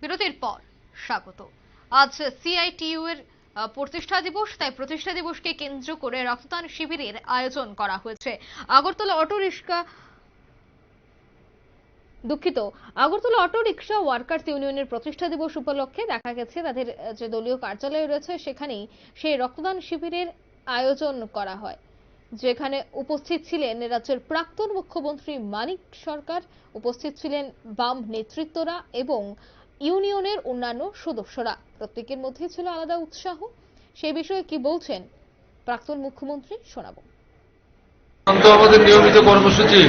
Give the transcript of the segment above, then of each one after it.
বিরতির পর স্বাগত। আজ সিআইটিইউ এর প্রতিষ্ঠা দিবস, তাই প্রতিষ্ঠা দিবসকে কেন্দ্র করে রক্তদান শিবিরের আয়োজন করা হয়েছে। আগরতলা অটো রিক্সা দুঃখিত, আগরতলা অটো রিক্সা ওয়ার্কার্স ইউনিয়নের প্রতিষ্ঠা দিবস উপলক্ষে দেখা গেছে। তাদের যে দলীয় কার্যালয় রয়েছে, সেখানেই সেই রক্তদান শিবিরের আয়োজন করা হয়। যেখানে উপস্থিত ছিলেন রাজ্যের প্রাক্তন মুখ্যমন্ত্রী মানিক সরকার, উপস্থিত ছিলেন বাম নেতৃত্বরা এবং ইউনিয়নের অন্যান্য সদস্যরা। প্রত্যেকের মধ্যে ছিল আলাদা উৎসাহ। সে বিষয়ে কি বলছেন প্রাক্তন মুখ্যমন্ত্রী শোনাবো। আমাদের নিয়মিত কর্মসূচি।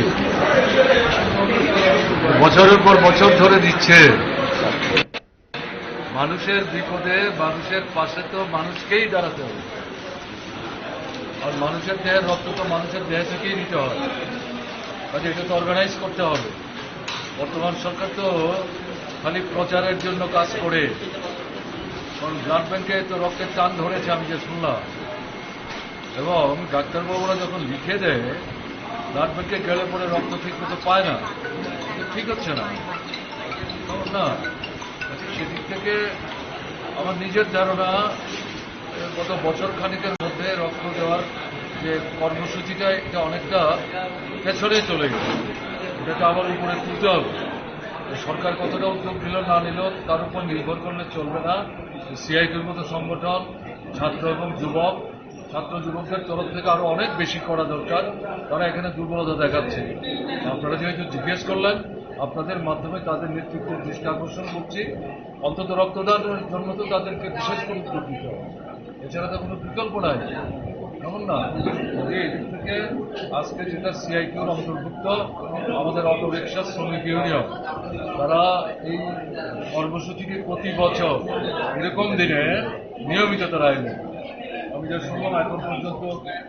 বছরের পর বছর ধরে দিচ্ছে। মানুষের বিপদে মানুষের পাশে তো মানুষকেই দাঁড়াতে হবে। আর মানুষের দেহের রক্ত তো মানুষের দেহ থেকেই নিতে হবে কাজে এটা তো অর্গানাইজ করতে হবে। বর্তমান সরকার তো খালি প্রচারের জন্য কাজ করে। কারণ ব্লাড ব্যাংকে তো রক্তের টান ধরেছে, আমি যে শুনলাম। এবং ডাক্তারবাবুরা যখন লিখে দেয়, ব্লাড ব্যাংকে গেলে পরে রক্ত ঠিক মতো পায় না। ঠিক হচ্ছে না। না, সেদিক থেকে আমার নিজের ধারণা, গত বছর খানিকের মধ্যে রক্ত দেওয়ার যে কর্মসূচিটা, এটা অনেকটা পেছনে চলে গেছে। এটাকে আবার উপরে তুলতে হবে। সরকার কতটা উদ্যোগ নিল, না নিল, তার উপর নির্ভর করলে চলবে না। সিআইটির মতো সংগঠন, ছাত্র এবং যুবক, ছাত্র যুবকদের তরফ থেকে আরও অনেক বেশি করা দরকার। তারা এখানে দুর্বলতা দেখাচ্ছে। আপনারা যেহেতু জিজ্ঞেস করলেন, আপনাদের মাধ্যমে তাদের নেতৃত্বের দৃষ্টি আকর্ষণ করছি। অন্তত রক্তদানের জন্য তো তাদেরকে বিশেষ করে উদ্যোগ নিতে হবে। এছাড়া তো কোনো বিকল্প নাই। এমন না। এদিক থেকে আজকে যেটা সিআইটিউর অন্তর্ভুক্ত, আমাদের অটো রিক্সা শ্রমিক ইউনিয়ন, তারা এই কর্মসূচিকে প্রতি বছর, এরকম দিনে নিয়মিত তারা করে। আমি যা শুনলাম, এখন পর্যন্ত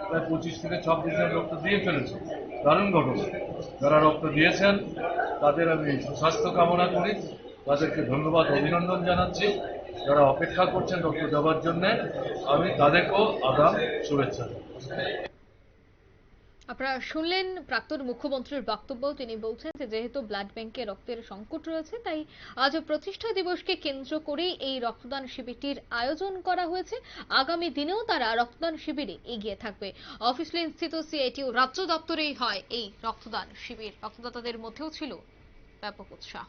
প্রায় পঁচিশ থেকে ছাব্বিশ জন রক্ত দিয়ে ফেলেছে। দারুণ ঘটনা। যারা রক্ত দিয়েছেন, তাদের আমি সুস্বাস্থ্য কামনা করি। তাদেরকে ধন্যবাদ, অভিনন্দন জানাচ্ছি। যারা অপেক্ষা করছেন রক্ত দেওয়ার জন্য, আমি তাদেরকেও আগাম শুভেচ্ছা আপনারা শুনলেন প্রাক্তন মুখ্যমন্ত্রীর বক্তব্য। তিনি বলছেন যে, যেহেতু ব্লাড ব্যাংকে রক্তের সংকট রয়েছে, তাই আজ প্রতিষ্ঠা দিবসকে কেন্দ্র করে এই রক্তদান শিবিরটির আয়োজন করা হয়েছে। আগামী দিনেও তারা রক্তদান শিবিরে এগিয়ে থাকবে। অফিস লেন স্থিত সিআইটিউ রাজ্য দপ্তরেই হয় এই রক্তদান শিবির। রক্তদাতাদের মধ্যেও ছিল ব্যাপক উৎসাহ।